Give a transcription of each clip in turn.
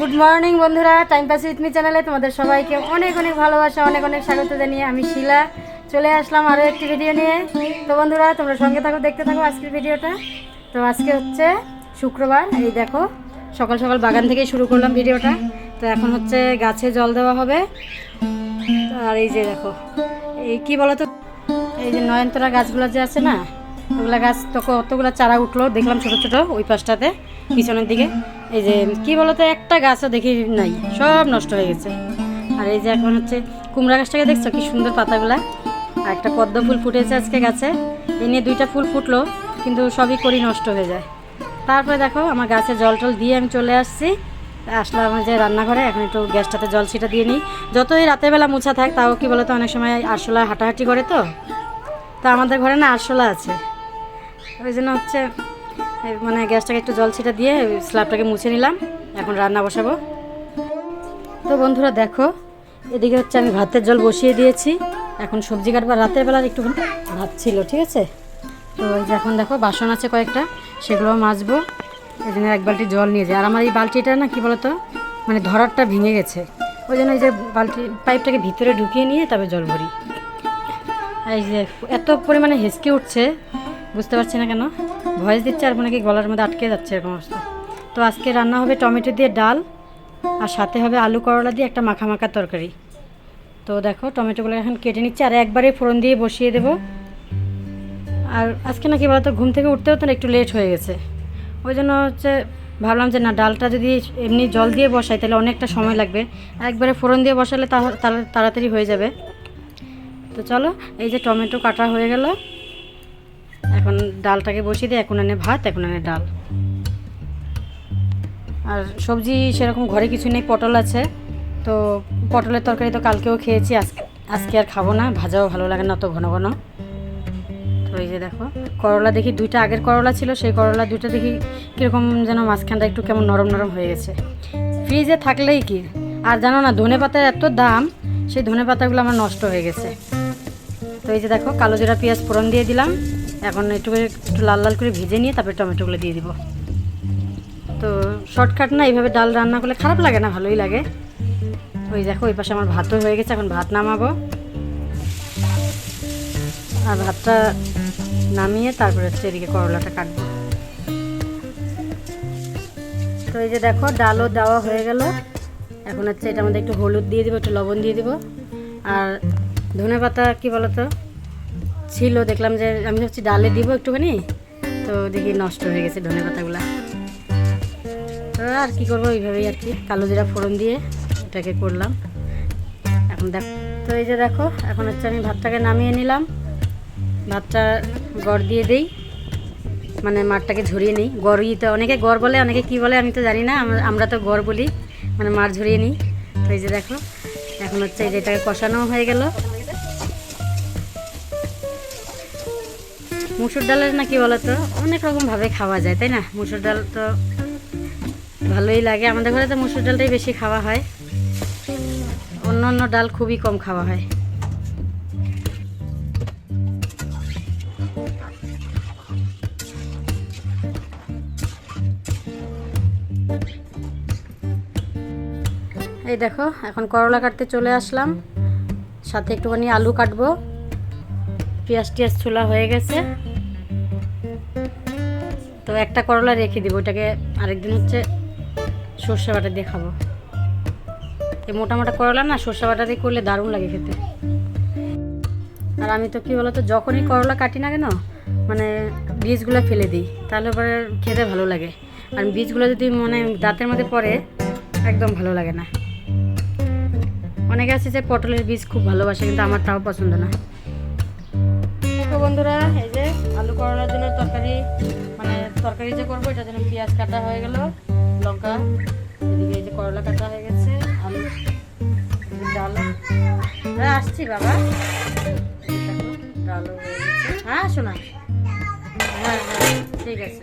Good morning বন্ধুরা। Time pass with me চ্যানেলে তোমাদের সবাইকে অনেক অনেক ভালোবাসা, অনেক অনেক স্বাগত জানিয়ে আমি শিলা। চলে আসলাম আরও একটি ভিডিও নিয়ে। তো বন্ধুরা, তোমরা সঙ্গে থাকো, দেখতে থাকো আজকের ভিডিওটা তো আজকে হচ্ছে শুক্রবার, এই দেখো, সকাল সকাল বাগান থেকেই শুরু করলাম ভিডিওটা তো এখন হচ্ছে গাছে জল দেওয়া হবে। আর এই যে দেখো, এই কি বলো তো এই যে নয়নতরা গাছগুলো যে আছে না ওগুলা গাছ তখন অতগুলো চারা উঠল, দেখলাম ছোট ছোট ওই পাশটাতে, পিছনের দিকে। এই যে, কি বলতো, একটা গাছও দেখি নাই, সব নষ্ট হয়ে গেছে। আর এই যে এখন হচ্ছে কুমড়া গাছটাকে দেখছ, কি সুন্দর পাতাগুলা। আর একটা পদ্ম ফুল ফুটেছে আজকে গাছে এই নিয়ে দুইটা ফুল ফুটলো, কিন্তু সবই করি নষ্ট হয়ে যায়। তারপরে দেখো, আমার গাছে জল টল দিয়ে আমি চলে আসছি। আসলাম যে রান্নাঘরে, এখন একটু গ্যাসটাতে জল ছিটা দিয়ে নিই। যতই রাতের বেলা মুছা থাক, তাও কি বলতো, অনেক সময় আরশোলা হাঁটাহাঁটি করে তো। তা আমাদের ঘরে না আরশোলা আছে। ওই জন্য হচ্ছে মানে গ্যাসটাকে একটু জল ছিটা দিয়ে স্ল্যাবটাকে মুছে নিলাম, এখন রান্না বসাবো। তো বন্ধুরা দেখো, এদিকে হচ্ছে আমি ভাতের জল বসিয়ে দিয়েছি। এখন সবজি কাটবার রাতের বেলার একটু ভাত ছিল, ঠিক আছে? তো এই যে এখন দেখো, বাসন আছে কয়েকটা সেগুলো মাজবো। এই জন্য এক বালতি জল নিয়ে যায় আর আমার এই বালতিটা না, কি বলতো মানে ধরারটা ভেঙে গেছে। ওই জন্য এই যে বালতি পাইপটাকে ভিতরে ঢুকিয়ে নিয়ে তবে জল ভরি। এই যে এত পরিমাণে হেসকে উঠছে বুঝতে পারছি না কেন? ভয়েস দিচ্ছে আর মনে কি গলার মধ্যে আটকে যাচ্ছে এরকম অবস্থা। তো আজকে রান্না হবে টমেটো দিয়ে ডাল, আর সাথে হবে আলু করলা দিয়ে একটা মাখা মাখা তরকারি। তো দেখো, টমেটোগুলো এখন কেটে নিচ্ছি, আর একবারে ফোড়ন দিয়ে বসিয়ে দেবো। আর আজকে না কি বলতো, ঘুম থেকে উঠতেও তো একটু লেট হয়ে গেছে। ওই জন্য হচ্ছে ভাবলাম যে না, ডালটা যদি এমনি জল দিয়ে বসাই, তাহলে অনেকটা সময় লাগবে। একবারে ফোড়ন দিয়ে বসালে তাড়াতাড়ি হয়ে যাবে। তো চলো, এই যে টমেটো কাটা হয়ে গেল। এখন ডালটাকে বসিয়ে দিই, এখন আনে ভাত, এখন আনে ডাল। আর সবজি সেরকম ঘরে কিছু নেই, পটল আছে। তো পটলের তরকারি তো কালকেও খেয়েছি আজকে আজকে আর খাব না, ভাজাও ভালো লাগে না অত ঘন ঘন। তো এই যে দেখো, করলা দেখি দুইটা আগের করলা ছিল, সেই করলা দুইটা দেখি কীরকম যেন মাঝখানটা একটু কেমন নরম নরম হয়ে গেছে। ফ্রিজে থাকলেই কি? আর জানো না, ধনে পাতার এত দাম, সেই ধনে পাতাগুলো আমার নষ্ট হয়ে গেছে। তো এই যে দেখো, কালো জিরা পেঁয়াজ ফোড়ন দিয়ে দিলাম। এখন একটু একটু লাল লাল করে ভেজে নিয়ে তারপরে টমেটোগুলো দিয়ে দিব। তো শর্টকাট না, এইভাবে ডাল রান্না করলে খারাপ লাগে না, ভালোই লাগে। ওই দেখো, ওই পাশে আমার ভাতও হয়ে গেছে, এখন ভাত নামাবো। আর ভাতটা নামিয়ে তারপরে হচ্ছে এদিকে করলাটা কাটবো। তো এই যে দেখো, ডালও দেওয়া হয়ে গেল। এখন হচ্ছে এটা আমাদের একটু হলুদ দিয়ে দিব, একটু লবণ দিয়ে দিব। আর ধনে পাতা কী বলতো? ছিল দেখলাম যে আমি হচ্ছে ডালে দিব একটুখানি। তো দেখি নষ্ট হয়ে গেছে ধনে পাতাগুলা। তো আর কি করব ওইভাবেই আর কি কালো জিরা ফোড়ন দিয়ে এটাকে করলাম। এখন দেখ তো এই যে দেখো এখন হচ্ছে আমি ভাতটাকে নামিয়ে নিলাম। ভাতটা গড় দিয়ে দেই। মানে মাঠটাকে ঝরিয়ে নিই। গড়িতে অনেকে গড় বলে অনেকে কি বলে আমি তো জানি না। আমরা- তো গড় বলি মানে মাঠ ঝরিয়ে নিই। তো এই যে দেখো এখন হচ্ছে এই যে এটাকে কষানো হয়ে গেল। মুসুর ডালের না কি বলতো? অনেক রকম ভাবে খাওয়া যায়, তাই না? মুসুর ডাল তো ভালোই লাগে। আমাদের ঘরে তো মুসুর ডালটাই বেশি খাওয়া হয়। অন্য অন্য ডাল খুবই কম খাওয়া হয়। এই দেখো, এখন করলা কাটতে চলে আসলাম। সাথে একটুখানি আলু কাটবো। পেঁয়াজ টিয়াজ ছোলা হয়ে গেছে। তো একটা করলা রেখে দিব ওটাকে আরেকদিন হচ্ছে সর্ষে বাটা দিয়ে খাব। এই মোটা মোটা করলা না, সর্ষে বাটা দিয়ে করলে দারুণ লাগে খেতে। আর আমি তো কী বলতো, যখনই করলা কাটি না কেন মানে বীজগুলো ফেলে দিই, তাহলে পরে খেতে ভালো লাগে। আর বীজগুলো যদি মানে দাঁতের মধ্যে পড়ে, একদম ভালো লাগে না। অনেকে আছে যে পটলের বীজ খুব ভালোবাসে, কিন্তু আমার তাও পছন্দ না। বন্ধুরা, এই যে আলু করলার জন্য তরকারি তরকারি যে করব, এটার জন্য পেঁয়াজ কাটা হয়ে গেল, লঙ্কা, এদিকে এই যে করলা কাটা হয়ে গেছে, আলু, ডাল। হ্যাঁ আসছি বাবা। ডালও হয়ে গেছে। হ্যাঁ শোনা। হ্যাঁ হ্যাঁ ঠিক আছে।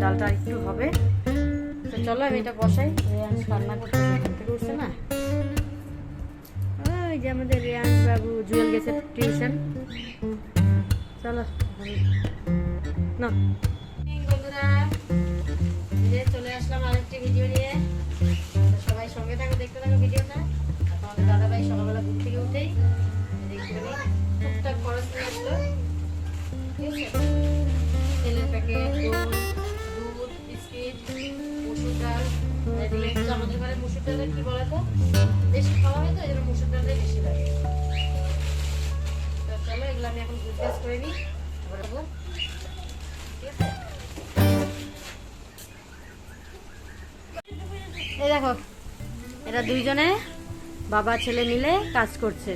ডালটা একটু হবে। তো চলো, আমি এটা বসাই। রেয়াংশ রান্না করতে উঠছে না। ওই যে আমাদের রেয়াংশ বাবু জুয়েল গেছে টিউশন। চলো না। বন্ধুরা চলে আসলাম আরেকটি ভিডিও নিয়ে। সবাই সঙ্গে থাকো, দেখতে থাকো ভিডিওটা আর তোমাদের দাদা ভাই সকালবেলা ঘুম থেকে উঠেই টুকটাক খরচ নিয়ে আসলো। তেলের প্যাকেট দুধ বিস্কিট, মুসুর ডাল। আমাদের ঘরে মুসুর ডালের কি বলে তো? বেশি খাওয়া হয় তো, এই জন্য মুসুর ডালটাই বেশি লাগে। চলো, এগুলো আমি এখন গুড করে নিই। ঠিক আছে? এই দেখো, এরা দুইজনে বাবা, ছেলে মিলে কাজ করছে।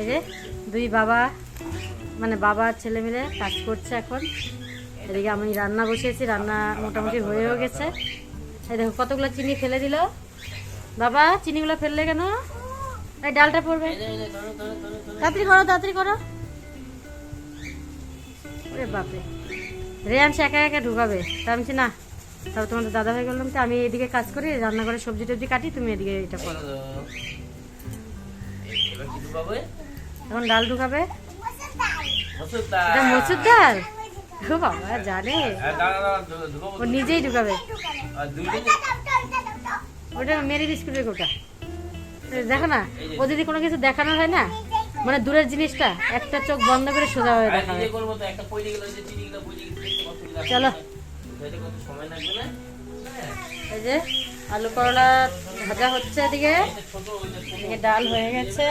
এই যে দুই বাবা মানে বাবা, ছেলে মিলে কাজ করছে এখন। এদিকে আমি রান্না বসিয়েছি, রান্না মোটামুটি হয়েও গেছে। এই দেখো, কতগুলো চিনি ফেলে দিল? বাবা, চিনিগুলো ফেললে কেন? এই ডালটা পড়বে। তাড়াতাড়ি করো তাড়াতাড়ি করো। ওরে বাপরে। রেয়ান সে একা একা ঢুকাবে। তা আমি না তারপর তোমাদের দাদা ভাই বললাম তো আমি এদিকে কাজ করি রান্না করে সবজি টবজি কাটি তুমি এদিকে এটা করো? এখন ডাল ঢুকাবে। মসুর ডাল। এটা মসুর ডাল? বাবা জানে। হ্যাঁ, ও নিজেই ঢুকাবে। ওটা মেরি বিস্কুটের কোটা দেখো না ও যদি কোনো কিছু দেখানো হয় না মানে দূরের জিনিসটা একটা চোখ বন্ধ করে সোজা হয়ে দেখাবে। চলো। এই যে আলু করলা ভাজা হচ্ছে এদিকে। এদিকে ডাল হয়ে গেছে।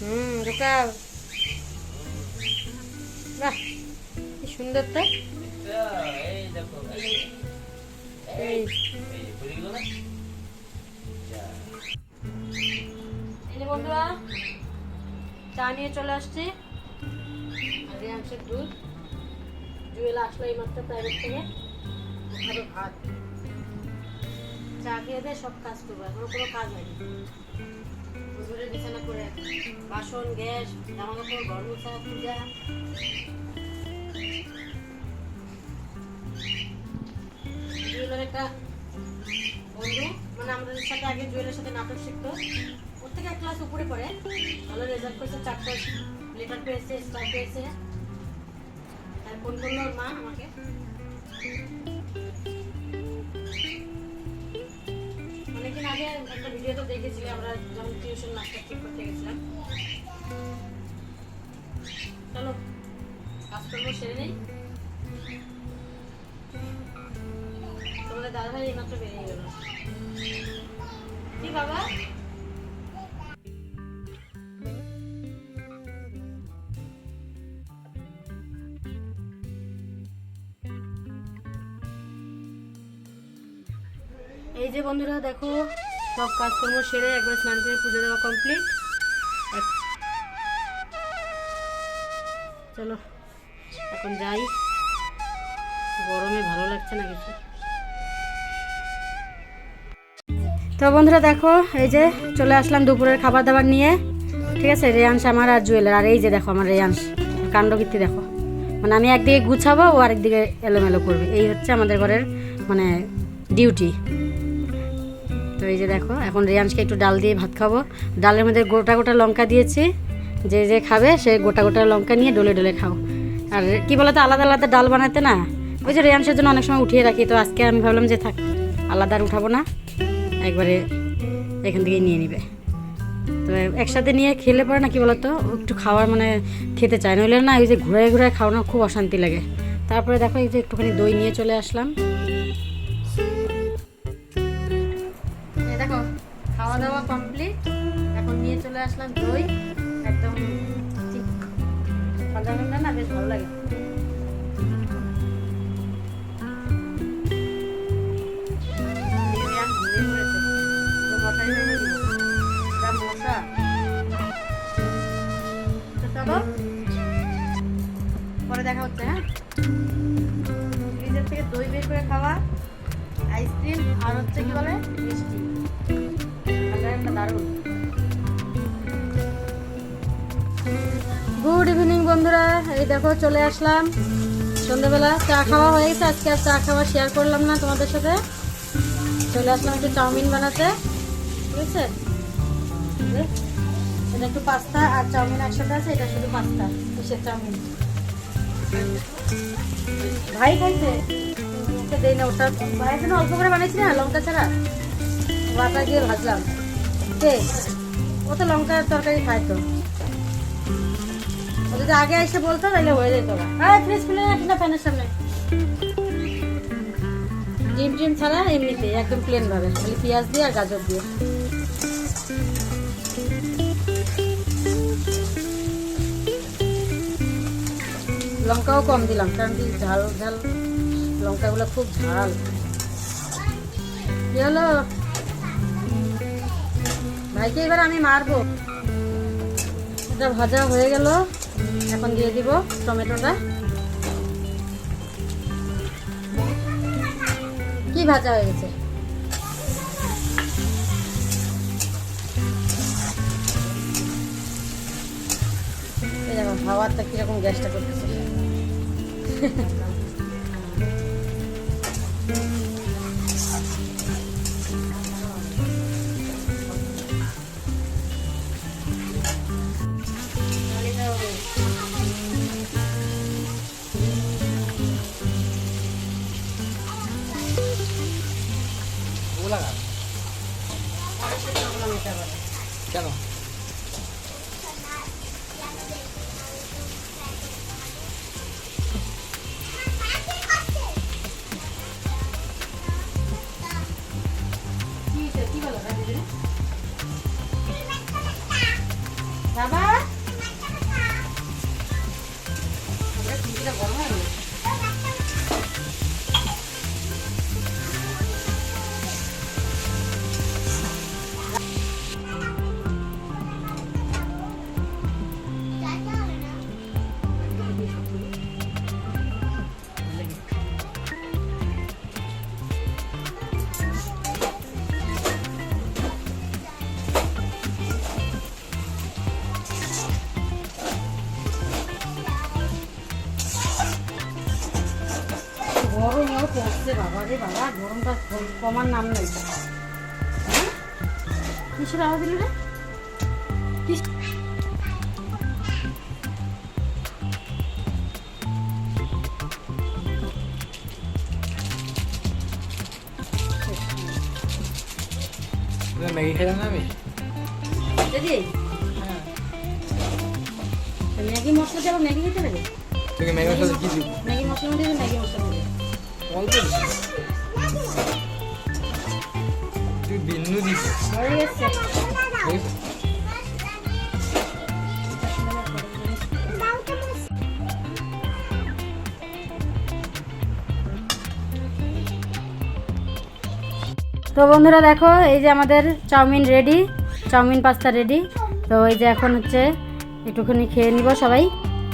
হুম, ঢুকাও। বাহ, কি সুন্দর তো। এই। বন্ধুরা, চা নিয়ে চলে আসছি। আর রিয়াংশের দুধ। জুয়েল আসলো এই মাত্র প্রাইভেট থেকে। খাবে ভাত। চা খেয়ে দিয়ে সব কাজ করব। এখনও কোনো কাজ হয়নি। হুজুরের বিছানা করে বাসন গ্যাস জামা কাপড় ঘর মোছা পূজা। জুয়েলের একটা বন্ধু মানে আমাদের সাথে আগে জুয়েলের সাথে নাটক শিখতো। ওর থেকে এক ক্লাস উপরে পড়ে। ভালো রেজাল্ট করেছে চারটা লেটার পেয়েছে স্টার পেয়েছে। আর ফোন করল ওর মা আমাকে? অনেকদিন আগে একটা ভিডিওতে দেখেছিলি আমরা যখন টিউশন মাস্টার ঠিক করতে গেছিলাম। চলো কাজকর্ম সেরে নেই। তোমাদের দাদা ভাই এইমাত্র বেরিয়ে গেল। কি বাবা? যে বন্ধুরা দেখো, সব কাজকর্ম সেরে একবার স্নান করে পুজো দেওয়া কমপ্লিট চলো, এখন যাই। গরমে ভালো লাগছে না কিছু। তো বন্ধুরা দেখো, এই যে চলে আসলাম দুপুরের খাবার দাবার নিয়ে। ঠিক আছে, রেয়াংশ আমার আর জুয়েলার। আর এই যে দেখো আমার রেয়াংশ, কাণ্ডকীর্তি দেখো। মানে আমি একদিকে গুছাবো ও আরেকদিকে এলোমেলো করবে। এই হচ্ছে আমাদের ঘরের মানে ডিউটি তো এই যে দেখো, এখন রিয়াংশকে একটু ডাল দিয়ে ভাত খাব। ডালের মধ্যে গোটা গোটা লঙ্কা দিয়েছি। যে যে খাবে, সে গোটা গোটা লঙ্কা নিয়ে ডলে ডলে খাও। আর কি বলতো, আলাদা আলাদা ডাল বানাতে না, ওই যে রিয়াংশের জন্য অনেক সময় উঠিয়ে রাখি, তো আজকে আমি ভাবলাম যে থাক, আলাদা আর উঠাবো না। একবারে এখান থেকেই নিয়ে নিবে। তো একসাথে নিয়ে খেলে পরে না কি বলতো, একটু খাওয়ার মানে খেতে চায় নইলে না ওই যে ঘুরে ঘুরে খাওয়ানো খুব অশান্তি লাগে। তারপরে দেখো এই যে একটুখানি দই নিয়ে চলে আসলাম। আসলাম দই, একদম ঠান্ডা ঠান্ডা না বেশ ভালো লাগে। পরে দেখা হচ্ছে হ্যাঁ? ফ্রিজের থেকে দই বের করে খাওয়া আইসক্রিম আর হচ্ছে কি বলে? মিষ্টি। দারুণ। গুড ইভিনিং বন্ধুরা। এই দেখো, চলে আসলাম। সন্ধ্যাবেলা চা খাওয়া হয়ে গেছে। আজকে আর চা খাওয়া শেয়ার করলাম না তোমাদের সাথে। চলে আসলাম একটু চাউমিন বানাতে। ঠিক আছে? এটা একটু পাস্তা আর চাউমিন একসাথে আছে, এটা শুধু পাস্তা কিসের চাউমিন। ভাই খাইছে ওকে দেই না ওটা। ভাইয়ের জন্য অল্প করে বানিয়েছি না, লঙ্কা ছাড়া। বাটা দিয়ে ভাজলাম। কে ও তো লঙ্কার তরকারি খায় তো। যদি আগে এসে বলতো, তাহলে হয়ে যেত হ্যাঁ ফ্রিজ খুলে রাখি না ফ্যানের সামনে। ডিম টিম ছাড়া এমনিতে, একদম প্লেন ভাবে। খালি পেঁয়াজ দিয়ে আর গাজর দিয়ে। লঙ্কাও কম দিলাম, কারণ কি ঝাল ঝাল, লঙ্কাগুলো খুব ঝাল। কি হলো? ভাইকে এবার আমি মারবো। এটা ভাজা হয়ে গেল। এখন দিয়ে দিব টমেটোটা। কি ভাজা হয়ে গেছে? এই দেখো হাওয়াটা কীরকম গ্যাসটা করতেছে। বাবা পড়ছে বাবা গরমটা কমার নাম নেই? কিসের আওয়াজ দিল রে ম্যাগি খেলাম না আমি দিদি ম্যাগি মশলা দিয়ে ম্যাগি খেতে তোকে ম্যাগি মশলা কি দিব? ম্যাগি মশলা দিয়ে ম্যাগি মশলা তো বন্ধুরা দেখো, এই যে আমাদের chowmein ready chowmein pasta ready তো এই যে এখন হচ্ছে একটুখানি খেয়ে নিব সবাই।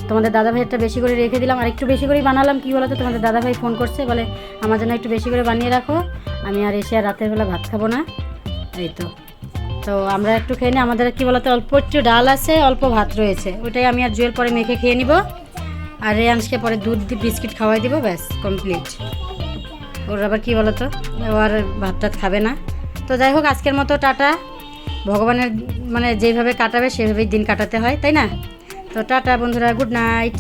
তোমাদের দাদা ভাইয়েরটা বেশি করে রেখে দিলাম আর একটু বেশি করেই বানালাম। কি বলো তো তোমাদের দাদা ভাই ফোন করছে, বলে, আমার জন্য একটু বেশি করে বানিয়ে রাখো, আমি আর এসে আর রাতের বেলা ভাত খাব না। এই তো। তো আমরা একটু খেয়ে নিই, আমাদের কি বলতো, অল্প একটু ডাল আছে, অল্প ভাত রয়েছে। ওটাই আমি আর জুয়েল পরে মেখে খেয়ে নিব। আর রেয়াংশকে পরে দুধ দিয়ে বিস্কিট খাওয়াই দিব, ব্যাস কমপ্লিট ওর আবার কি বলতো? ও আর ভাত টাত খাবে না। তো যাই হোক, আজকের মতো টাটা। ভগবানের মানে যেভাবে কাটাবে, সেভাবেই দিন কাটাতে হয়, তাই না? তো টাটা বন্ধুরা গুড নাইট।